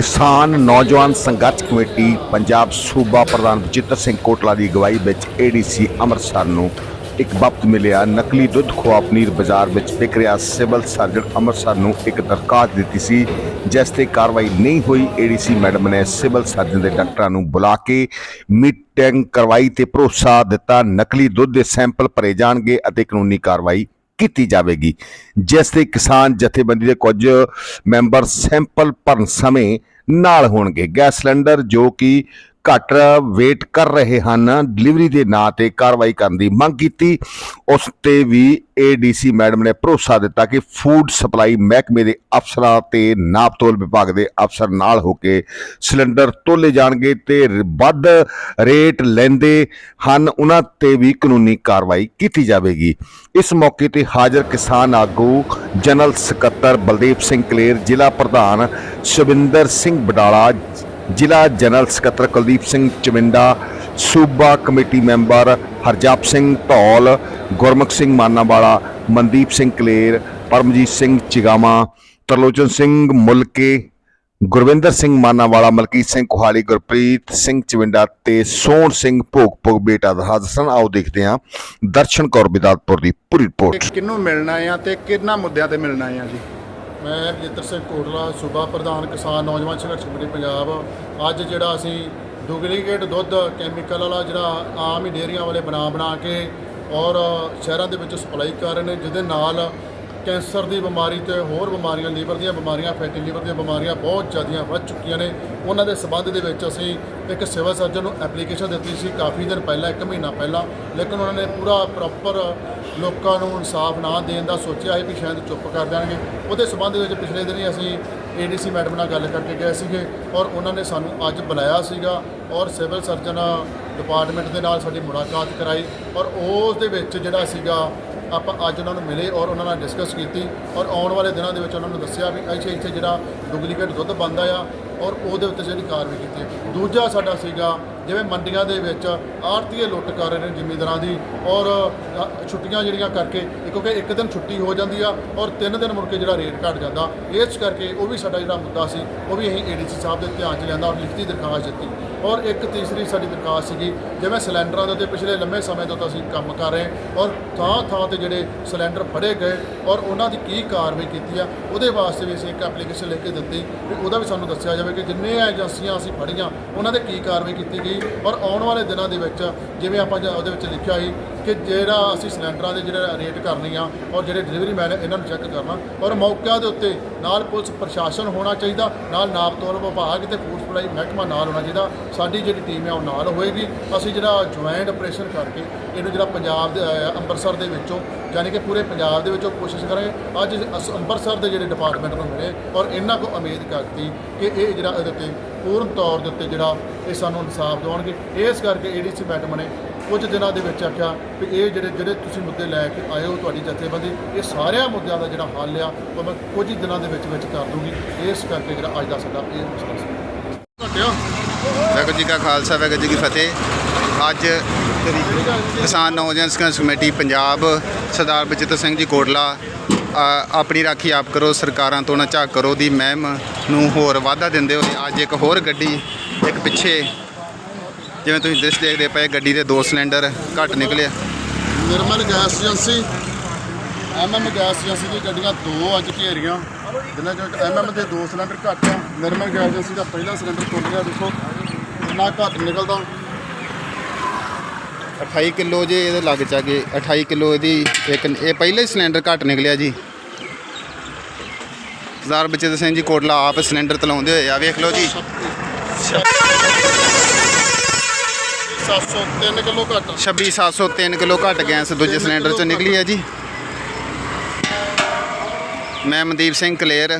ਕਿਸਾਨ ਨੌਜਵਾਨ ਸੰਘਰਸ਼ ਕਮੇਟੀ ਪੰਜਾਬ ਸੂਬਾ ਪ੍ਰਧਾਨ ਬਚਿੱਤਰ ਸਿੰਘ ਕੋਟਲਾ ਦੀ ਅਗਵਾਈ ਵਿੱਚ ਏਡੀਸੀ ਅੰਮ੍ਰਿਤਸਰ ਨੂੰ ਇੱਕ ਵਕਤ ਮਿਲਿਆ। ਨਕਲੀ ਦੁੱਧ ਖੁਆ ਪਨੀਰ ਬਾਜ਼ਾਰ ਵਿੱਚ ਵਿਕ ਰਿਹਾ। ਸਿਵਲ ਸਰਜਨ ਅੰਮ੍ਰਿਤਸਰ ਨੂੰ ਇੱਕ ਦਰਖਾਸਤ ਦਿੱਤੀ ਸੀ, ਜਿਸ ਤੇ ਕਾਰਵਾਈ ਨਹੀਂ ਹੋਈ। ਏਡੀਸੀ ਮੈਡਮ ਨੇ ਸਿਵਲ ਸਰਜਨ ਦੇ ਡਾਕਟਰਾਂ ਨੂੰ ਬੁਲਾ ਕੇ ਮੀਟਿੰਗ ਕਰਵਾਈ ਤੇ ਭਰੋਸਾ ਦਿੱਤਾ। ਨਕਲੀ ਦੁੱਧ ਦੇ ਸੈਂਪਲ ਭਰੇ ਜਾਣਗੇ ਅਤੇ ਕਾਨੂੰਨੀ ਕਾਰਵਾਈ ਕੀਤੀ ਜਾਵੇਗੀ। ਜਿਸ ਤੇ ਕਿਸਾਨ ਜਥੇਬੰਦੀ ਦੇ ਕੁਝ ਮੈਂਬਰ ਸੈਂਪਲ ਭਰਨ ਸਮੇਂ ਨਾਲ ਹੋਣਗੇ। ਗੈਸ ਸਿਲੰਡਰ ਜੋ ਕਿ ਘੱਟ ਵੇਟ ਕਰ ਰਹੇ ਹਨ। ਡਿਲੀਵਰੀ ਦੇ ਨਾਂ ਤੇ ਕਾਰਵਾਈ ਕਰਨ ਦੀ ਮੰਗ ਕੀਤੀ। ਉਸ ਤੇ ਵੀ ਏਡੀਸੀ ਮੈਡਮ ਨੇ ਭਰੋਸਾ ਦਿੱਤਾ ਕਿ ਫੂਡ ਸਪਲਾਈ ਮਹਿਕਮੇ ਦੇ ਅਫਸਰਾਂ ਤੇ ਨਾਪਤੋਲ ਵਿਭਾਗ ਦੇ ਅਫਸਰ ਨਾਲ ਹੋ ਕੇ ਸਿਲੰਡਰ ਤੋਲੇ ਜਾਣਗੇ ਤੇ ਵੱਧ ਰੇਟ ਲੈਂਦੇ ਹਨ। ਉਹਨਾਂ ਤੇ ਵੀ ਕਾਨੂੰਨੀ ਕਾਰਵਾਈ ਕੀਤੀ ਜਾਵੇਗੀ। ਇਸ ਮੌਕੇ ਤੇ ਹਾਜ਼ਰ ਕਿਸਾਨ ਆਗੂ ਜਨਰਲ ਸਕੱਤਰ ਬਲਦੇਵ ਸਿੰਘ ਕਲੇਰ, ਜ਼ਿਲ੍ਹਾ ਪ੍ਰਧਾਨ ਸ਼ਵਿੰਦਰ ਸਿੰਘ ਬਡਾਲਾ ਜ਼ਿਲ੍ਹਾ ਜਨਰਲ ਸਕੱਤਰ ਕੁਲਦੀਪ ਸਿੰਘ ਚਵਿੰਡਾ, ਸੂਬਾ ਕਮੇਟੀ ਮੈਂਬਰ ਹਰਜਾਪ ਸਿੰਘ ਧੌਲ ਗੁਰਮੁਖ ਸਿੰਘ ਮਾਨਾਵਾਲਾ, ਮਨਦੀਪ ਸਿੰਘ ਕਲੇਰ, ਪਰਮਜੀਤ ਸਿੰਘ ਚਿਗਾਮਾ ਤਰਲੋਚਨ ਸਿੰਘ ਮੁਲਕੇ, ਗੁਰਵਿੰਦਰ ਸਿੰਘ ਮਾਨਾਵਾਲਾ, ਮਲਕੀਤ ਸਿੰਘ ਕੁਹਾਲੀ, ਗੁਰਪ੍ਰੀਤ ਸਿੰਘ ਚਵਿੰਡਾ ਤੇ ਸੋਹਣ ਸਿੰਘ ਭੋਗ ਭੋਗ ਬੇਟਾ ਦਾ ਹਾਜ਼ਰ ਸਨ। ਆਓ ਦੇਖਦੇ ਹਾਂ ਦਰਸ਼ਨ ਕੌਰ ਬਿਦਾਤਪੁਰ ਦੀ ਪੂਰੀ ਰਿਪੋਰਟ। ਇਹ ਕਿਹਨੂੰ ਮਿਲਣਾ ਆ ਤੇ ਕਿਹਨਾਂ ਮੁੱਦਿਆਂ ਤੇ ਮਿਲਣਾ ਆ ਜੀ? ਮੈਂ ਰਜਿੰਦਰ ਸਿੰਘ ਕੋਟਲਾ, ਸੂਬਾ ਪ੍ਰਧਾਨ ਕਿਸਾਨ ਨੌਜਵਾਨ ਸੰਘਰਸ਼ ਕਮੇਟੀ, ਪੰਜਾਬ। ਅੱਜ ਜਿਹੜਾ ਅਸੀਂ ਡੁਪਲੀਕੇਟ ਦੁੱਧ, ਕੈਮੀਕਲ ਵਾਲਾ ਜਿਹੜਾ ਆਮ ਹੀ ਡੇਅਰੀਆਂ ਵਾਲੇ ਬਣਾ ਬਣਾ ਕੇ ਔਰ ਸ਼ਹਿਰਾਂ ਦੇ ਵਿੱਚ ਸਪਲਾਈ ਕਰ ਰਹੇ ਨੇ, ਜਿਹਦੇ ਨਾਲ ਕੈਂਸਰ ਦੀ ਬਿਮਾਰੀ ਤੇ ਹੋਰ ਬਿਮਾਰੀਆਂ, ਲੀਵਰ ਦੀਆਂ ਬਿਮਾਰੀਆਂ, ਫੈਟੀ ਲੀਵਰ ਦੀਆਂ ਬਿਮਾਰੀਆਂ ਬਹੁਤ ਜ਼ਿਆਦੀਆਂ ਵੱਧ ਚੁੱਕੀਆਂ ਨੇ। ਉਹਨਾਂ ਦੇ ਸਬੰਧ ਦੇ ਵਿੱਚ ਅਸੀਂ ਇੱਕ ਸਿਵਲ ਸਰਜਨ ਨੂੰ ਐਪਲੀਕੇਸ਼ਨ ਦਿੱਤੀ ਸੀ ਕਾਫੀ ਦਿਨ ਪਹਿਲਾਂ, ਇੱਕ ਮਹੀਨਾ ਪਹਿਲਾਂ। ਲੇਕਿਨ ਉਹਨਾਂ ਨੇ ਪੂਰਾ ਪ੍ਰੋਪਰ ਲੋਕਾਂ ਨੂੰ ਇਨਸਾਫ ਨਾ ਦੇਣ ਦਾ ਸੋਚਿਆ ਸੀ ਵੀ ਸ਼ਾਇਦ ਚੁੱਪ ਕਰ ਜਾਣਗੇ। ਉਹਦੇ ਸਬੰਧ ਵਿੱਚ ਪਿਛਲੇ ਦਿਨੀ ਅਸੀਂ ਏਡੀਸੀ ਮੈਡਮ ਨਾਲ ਗੱਲ ਕਰਕੇ ਗਏ ਸੀਗੇ ਔਰ ਉਹਨਾਂ ਨੇ ਸਾਨੂੰ ਅੱਜ ਬੁਲਾਇਆ ਸੀਗਾ ਔਰ ਸਿਵਲ ਸਰਜਨ ਡਿਪਾਰਟਮੈਂਟ ਦੇ ਨਾਲ ਸਾਡੀ ਮੁਲਾਕਾਤ ਕਰਾਈ ਔਰ ਉਸ ਦੇ ਵਿੱਚ ਜਿਹੜਾ ਸੀਗਾ ਆਪਾਂ ਅੱਜ ਉਹਨਾਂ ਨੂੰ ਮਿਲੇ ਔਰ ਉਹਨਾਂ ਨਾਲ ਡਿਸਕਸ ਕੀਤੀ ਔਰ ਆਉਣ ਵਾਲੇ ਦਿਨਾਂ ਦੇ ਵਿੱਚ ਉਹਨਾਂ ਨੂੰ ਦੱਸਿਆ ਵੀ ਇੱਥੇ ਇੱਥੇ ਜਿਹੜਾ ਡੁਪਲੀਕੇਟ ਦੁੱਧ ਬਣਦਾ ਆ ਔਰ ਉਹਦੇ ਉੱਤੇ ਜਿਹੜੀ ਕਾਰਵਾਈ ਕੀਤੀ ਹੈ। ਦੂਜਾ ਸਾਡਾ ਸੀਗਾ, ਜਿਵੇਂ ਮੰਡੀਆਂ ਦੇ ਵਿੱਚ ਆੜਤੀਏ ਲੁੱਟ ਕਰ ਰਹੇ ਨੇ ਜ਼ਿਮੀਂਦਾਰਾਂ ਦੀ ਔਰ ਛੁੱਟੀਆਂ ਜਿਹੜੀਆਂ ਕਰਕੇ ਕਿਉਂਕਿ ਇੱਕ ਦਿਨ ਛੁੱਟੀ ਹੋ ਜਾਂਦੀ ਆ ਔਰ ਤਿੰਨ ਦਿਨ ਮੁੜ ਕੇ ਜਿਹੜਾ ਰੇਟ ਘਟ ਜਾਂਦਾ ਇਸ ਕਰਕੇ ਉਹ ਵੀ ਸਾਡਾ ਜਿਹੜਾ ਮੁੱਦਾ ਸੀ, ਉਹ ਵੀ ਅਸੀਂ ਏਡੀਸੀ ਸਾਹਿਬ ਦੇ ਧਿਆਨ 'ਚ ਲਿਆਂਦਾ ਔਰ ਲਿਖਤੀ ਦਰਖਾਸਤ ਦਿੱਤੀ ਔਰ ਇੱਕ ਤੀਸਰੀ ਸਾਡੀ ਦਰਖਾਸਤ ਸੀਗੀ, ਜਿਵੇਂ ਸਿਲੰਡਰਾਂ ਦੇ ਉੱਤੇ ਪਿਛਲੇ ਲੰਮੇ ਸਮੇਂ ਤੋਂ ਅਸੀਂ ਕੰਮ ਕਰ ਰਹੇ ਔਰ ਥਾਂ ਥਾਂ ਤੇ ਜਿਹੜੇ ਸਿਲੰਡਰ ਫੜੇ ਗਏ ਔਰ ਉਹਨਾਂ ਦੀ ਕੀ ਕਾਰਵਾਈ ਕੀਤੀ ਆ, ਉਹਦੇ ਵਾਸਤੇ ਵੀ ਅਸੀਂ ਇੱਕ ਐਪਲੀਕੇਸ਼ਨ ਲਿਖ ਕੇ ਦਿੱਤੀ ਵੀ ਉਹਦਾ ਵੀ ਸਾਨੂੰ ਦੱਸਿਆ ਜਾਵੇ ਕਿ ਜਿੰਨੇ ਏਜੰਸੀਆਂ ਅਸੀਂ ਫੜੀਆਂ, ਉਹਨਾਂ 'ਤੇ ਕੀ ਕਾਰਵਾਈ ਕੀਤੀ ਗਈ ਔਰ ਆਉਣ ਵਾਲੇ ਦਿਨਾਂ ਦੇ ਵਿੱਚ ਜਿਵੇਂ ਆਪਾਂ ਜ- ਉਹਦੇ ਵਿੱਚ ਲਿਖਿਆ ਸੀ ਕਿ ਜਿਹੜਾ ਅਸੀਂ ਸਿਲੰਡਰਾਂ ਦੇ ਜਿਹੜਾ ਰੇਟ ਕਰਨੀ ਆ ਔਰ ਜਿਹੜੇ ਡਿਲੀਵਰੀ ਮੈਨ ਇਹਨਾਂ ਨੂੰ ਚੈੱਕ ਕਰਨਾ ਔਰ ਮੌਕਿਆਂ ਦੇ ਉੱਤੇ ਨਾਲ ਪੁਲਿਸ ਪ੍ਰਸ਼ਾਸਨ ਹੋਣਾ ਚਾਹੀਦਾ ਨਾਲ ਨਾਪਤੋਲ ਵਿਭਾਗ ਤੇ ਫੂਡ ਸਪਲਾਈ ਮਹਿਕਮਾ ਨਾਲ ਹੋਣਾ ਚਾਹੀਦਾ ਸਾਡੀ ਜਿਹੜੀ ਟੀਮ ਹੈ ਉਹ ਨਾਲ ਹੋਏਗੀ। ਅਸੀਂ ਜਿਹੜਾ ਜੁਆਇੰਟ ਆਪਰੇਸ਼ਨ ਕਰਕੇ ਇਹਨੂੰ ਜਿਹੜਾ ਪੰਜਾਬ ਦੇ ਅ, ਅੰਮ੍ਰਿਤਸਰ ਦੇ ਵਿੱਚੋਂ ਯਾਨੀ ਕਿ ਪੂਰੇ ਪੰਜਾਬ ਦੇ ਵਿੱਚੋਂ ਕੋਸ਼ਿਸ਼ ਕਰਾਂਗੇ। ਅੱਜ ਅਸ- ਅੰਮ੍ਰਿਤਸਰ ਦੇ ਜਿਹੜੇ ਡਿਪਾਰਟਮੈਂਟ ਨੂੰ ਮਿਲੇ ਔਰ ਇਹਨਾਂ ਕੋ ਉਮੀਦ ਕਰਤੀ ਕਿ ਇਹ ਜਿਹੜਾ ਇਹਦੇ ਉੱਤੇ ਪੂਰਨ ਤੌਰ ਦੇ ਉੱਤੇ ਜਿਹੜਾ ਇਹ ਸਾਨੂੰ ਇਨਸਾਫ ਦਿਵਾਉਣਗੇ। ਇਸ ਕਰਕੇ ਏਡੀਸੀ ਮੈਡਮ ਨੇ ਕੁਝ ਦਿਨਾਂ ਦੇ ਵਿੱਚ ਆਖਿਆ ਵੀ ਇਹ ਜਿਹੜੇ ਜਿਹੜੇ ਤੁਸੀਂ ਮੁੱਦੇ ਲੈ ਕੇ ਆਏ ਹੋ ਤੁਹਾਡੀ ਜਥੇਬੰਦੀ ਇਹ ਸਾਰਿਆਂ ਮੁੱਦਿਆਂ ਦਾ ਜਿਹੜਾ ਹੱਲ ਆ ਉਹ ਮੈਂ ਕੁਝ ਹੀ ਦਿਨਾਂ ਦੇ ਵਿੱਚ ਵਿੱਚ ਕਰ ਦੂੰਗੀ। ਇਸ ਕਰਕੇ ਜਿਹੜਾ ਅੱਜ ਦਾ ਸਾਡਾ ਇਹ ਮਸਲਾ ਸੀ। ਘਟਿਓ ਵਾਹਿਗੁਰੂ ਜੀ ਕਾ ਖਾਲਸਾ ਵਾਹਿਗੁਰੂ ਜੀ ਕੀ ਫਤਿਹ। ਅੱਜ ਕਿਸਾਨ ਨੌਜਵਾਨ ਸੰਘਰਸ਼ ਕਮੇਟੀ ਪੰਜਾਬ ਸਰਦਾਰ ਬਚਿੱਤਰ ਸਿੰਘ ਜੀ ਕੋਟਲਾ ਆਪਣੀ ਰਾਖੀ ਆਪ ਕਰੋ ਸਰਕਾਰਾਂ ਤੋਂ ਨਾ ਝਾਕ ਕਰੋ ਦੀ ਮਹਿਮ ਨੂੰ ਹੋਰ ਵਾਧਾ ਦਿੰਦੇ ਹੋਏ ਅੱਜ ਇੱਕ ਹੋਰ ਗੱਡੀ ਇੱਕ ਪਿੱਛੇ ਜਿਵੇਂ ਤੁਸੀਂ ਦ੍ਰਿਸ਼ ਦੇਖਦੇ ਪਏ ਗੱਡੀ ਦੇ ਦੋ ਸਿਲੰਡਰ ਘੱਟ ਨਿਕਲੇ Nirmal gas agency MM gas agency ਦੀ ਗੱਡੀਆਂ ਦੋ ਅੱਜ ਘੇਰੀਆਂ। ਜਿਨ੍ਹਾਂ ਚੋਂ ਐਮਐਮ ਦੇ ਦੋ ਸਿਲੰਡਰ ਘੱਟ ਆ ਨਿਰਮਲ ਗੈਸ ਏਜੰਸੀ ਦਾ ਪਹਿਲਾ ਸਿਲੰਡਰ ਟੁੱਟ ਗਿਆ ਦੇਖੋ ਕਿੰਨਾ ਘੱਟ ਨਿਕਲਦਾ। 28 ਕਿਲੋ ਜੇ ਇਹਦੇ ਲੱਗ ਚਾਗੇ 28 ਕਿਲੋ ਇਹਦੀ ਇੱਕ ਇਹ ਪਹਿਲੇ ਹੀ ਸਿਲੰਡਰ ਘੱਟ ਨਿਕਲਿਆ ਜੀ। ਸਰਦਾਰ ਬਚਿੱਤਰ ਸਿੰਘ ਜੀ ਕੋਟਲਾ ਆਪ ਸਿਲੰਡਰ ਤਲਾਉਂਦੇ ਹੋਏ ਆ ਵੇਖ ਲਓ ਜੀ। 703 ਕਿਲੋ ਘੱਟ। 26703 ਕਿਲੋ ਘੱਟ ਗੈਸ ਦੂਜੇ ਸਿਲੰਡਰ ਚੋਂ ਨਿਕਲੀ ਹੈ ਜੀ। ਮੈਂ ਮਨਦੀਪ ਸਿੰਘ ਕਲੇਰ।